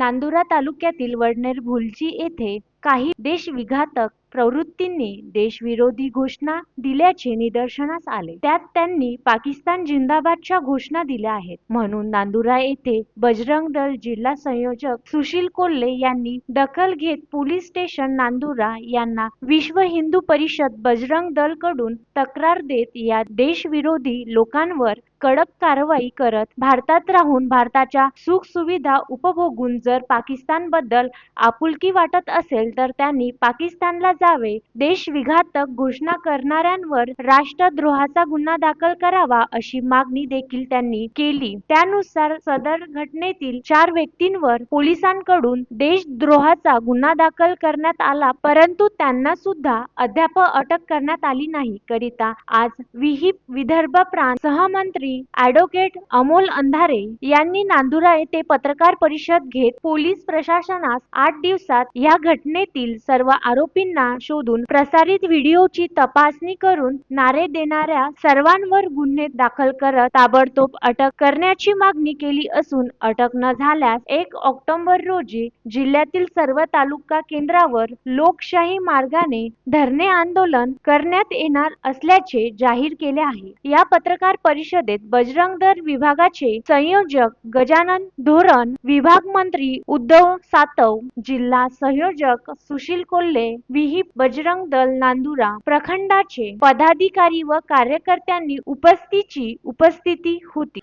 नांदुरा तालुक्यातील वडनेर भुलची येथे काही देशविघातक प्रवृत्तींनी देशविरोधी घोषणा दिल्याचे निदर्शनास आले. त्यात त्यांनी पाकिस्तान जिंदाबादच्या घोषणा दिल्या आहेत. म्हणून नांदुरा येथे बजरंग दल जिल्हा संयोजक सुशील कोल्हे यांनी दखल घेत पोलीस स्टेशन नांदुरा यांना विश्व हिंदू परिषद बजरंग दलकडून तक्रार देत या देशविरोधी लोकांवर कडक कारवाई करत भारतात राहून भारताच्या सुख सुविधा उपभोगून जर पाकिस्तानबद्दल आपुलकी वाटत असेल तर त्यांनी पाकिस्तानला जावे. देशविघातक घोषणा करणाऱ्यांवर राष्ट्रद्रोहाचा गुन्हा दाखल करावा अशी मागणी देखील त्यांनी केली. त्यानुसार सदर घटनेतील चार व्यक्तींवर पोलिसांकडून देशद्रोहाचा गुन्हा दाखल करण्यात आला परंतु त्यांना सुद्धा अद्याप अटक करण्यात आली नाही. करिता आज विहिप विदर्भ प्रांत सहमंत्री ॲडव्होकेट अमोल अंधारे यांनी नांदुरा येथे पत्रकार परिषद घेत पोलीस प्रशासनास आठ दिवसात या घटने घटनेतील सर्व आरोपींना शोधून प्रसारित व्हिडिओची तपासणी करून नारे देणाऱ्या सर्वांवर गुन्हे दाखल करत ताबडतोब अटक करण्याची मागणी केली असून अटक न झाल्यास एक ऑक्टोबर रोजी जिल्ह्यातील सर्व तालुका केंद्रावर लोकशाही मार्गाने धरणे आंदोलन करण्यात येणार असल्याचे जाहीर केले आहे. या पत्रकार परिषदेत बजरंग दल विभागाचे संयोजक गजानन धोरण विभाग मंत्री उद्धव सातव जिल्हा संयोजक सुशील कोल्हे विहिप बजरंग दल नांदुरा प्रखंडाचे पदाधिकारी व कार्यकर्त्यांनी उपस्थितीची उपस्थिती होती.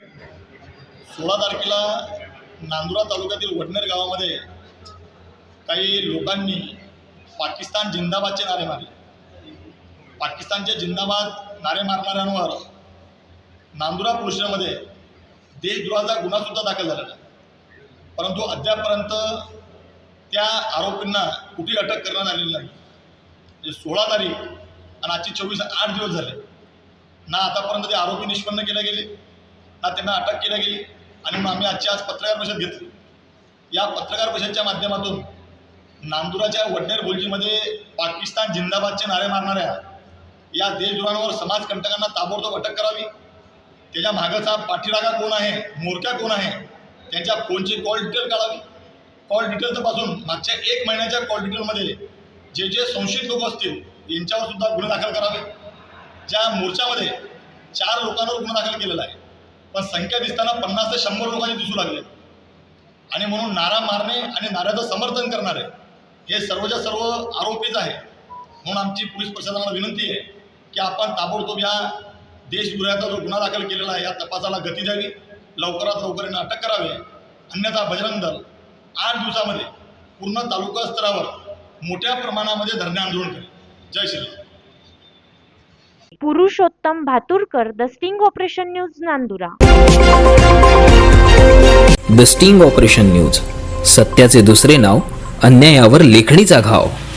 सोळा तारखेला नांदुरा तालुक्यातील वडनेर गावामध्ये काही लोकांनी पाकिस्तान जिंदाबादचे नारे मारले. पाकिस्तानचे जिंदाबाद नारे मारणाऱ्यांवर नांदुरा पोलिसमध्ये स्टेशनमध्ये देशद्रोहाचा गुन्हासुद्धा दाखल झालेला परंतु अद्यापपर्यंत त्या आरोपींना कुठे अटक करण्यात आलेली नाही. म्हणजे सोळा तारीख आणि आजची चोवीस आठ दिवस झाले. ना आतापर्यंत ते आरोपी निष्पन्न केले गेले ना त्यांना अटक केली गेली आणि मग आम्ही आजची आज पत्रकार परिषद घेतली. या पत्रकार परिषदच्या माध्यमातून नांदुराच्या वडनेर बोलजीमध्ये पाकिस्तान जिंदाबादचे नारे मारणाऱ्या या देशद्रोहांवर समाजकंटकांना ताबडतोब अटक करावी. त्याच्या मागचा पाठीरागा कोण आहे मोरक्या कोण आहे त्यांच्या फोनची कॉल डिटेल काढावी. कॉल डिटेल तपासून मागच्या एक महिन्याच्या कॉल डिटेलमध्ये जे जे संशयित लोक असतील यांच्यावर सुद्धा गुन्हे दाखल करावे. ज्या मोर्चामध्ये चार लोकांवर गुन्हा दाखल केलेला आहे पण संख्या दिसताना पन्नास ते शंभर लोकांनी दिसू लागले. आणि म्हणून नारा मारणे आणि नाऱ्याचं समर्थन करणारे हे सर्वच्या सर्व आरोपीच आहे. म्हणून आमची पोलीस प्रशासनाला विनंती आहे की आपण ताबडतोब या देशद्रोहाचा जो गुन्हा दाखल केलेला आहे या तपासाला गती द्यावी. लवकरात लवकर यांना अटक करावी. अन्यथा बजरंग दल आठ दिवसामध्ये पूर्ण तालुका स्तरावर मोठ्या प्रमाणामध्ये धरणे आंदोलन करेल जय Shriram Purushottam Bhaturkar the sting operation news Nandura. The sting operation news सत्याचे दुसरे नाव अन्यायावर लेखणीचा घाव.